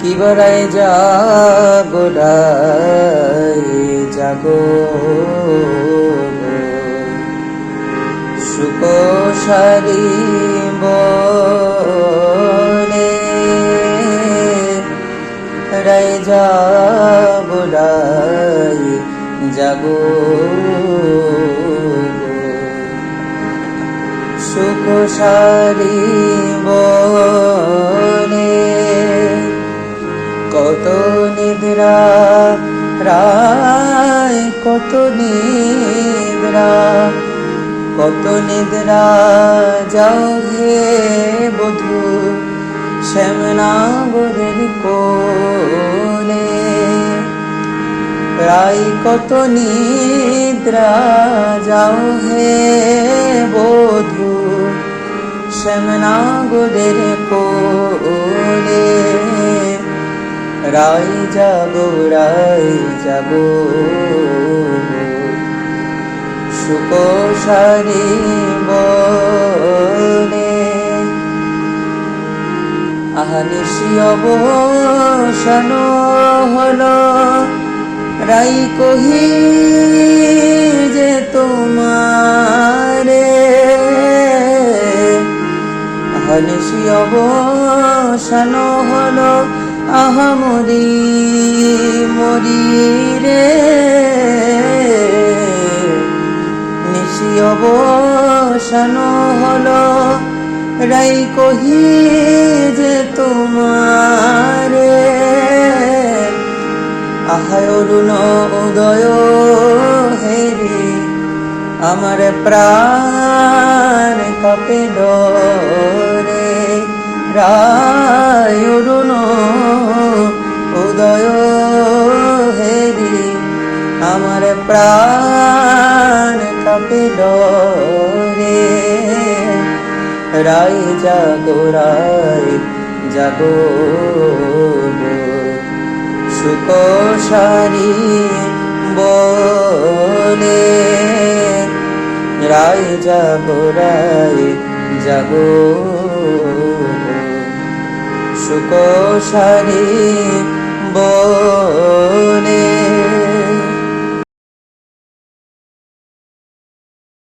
কি বরাই জাগোরাই জাগো সুখ সারি বলে রাই জাগোরাই জাগো সুখ সারি বলে রায় কত নিদ্রা কত নিদ্রা যাও হে বধু শ্যামনাগরের কোলে। প্রায় কত নিদ্রা যাও হে বধু শ্যামনাগরের কোলে। রাই যাব রাই যাব সুখ সারি বলে আহানিসি অবসান হলো। রাই কহি যে তোমারে। আহানিসি অবসান হলো। আহা মরি মরি রে। নিশি অবসান হলো, রাই কহি যে তোমারে। আহায় অরুণ উদয় হেরি, আমার প্রাণ কাপে ডরে। রায় অরুণ প্রাণ কাপে ডরে। রাই জাগো রাই জাগো সুখ সারি বলে রাই জাগো রাই জাগো সুখ সারি বলে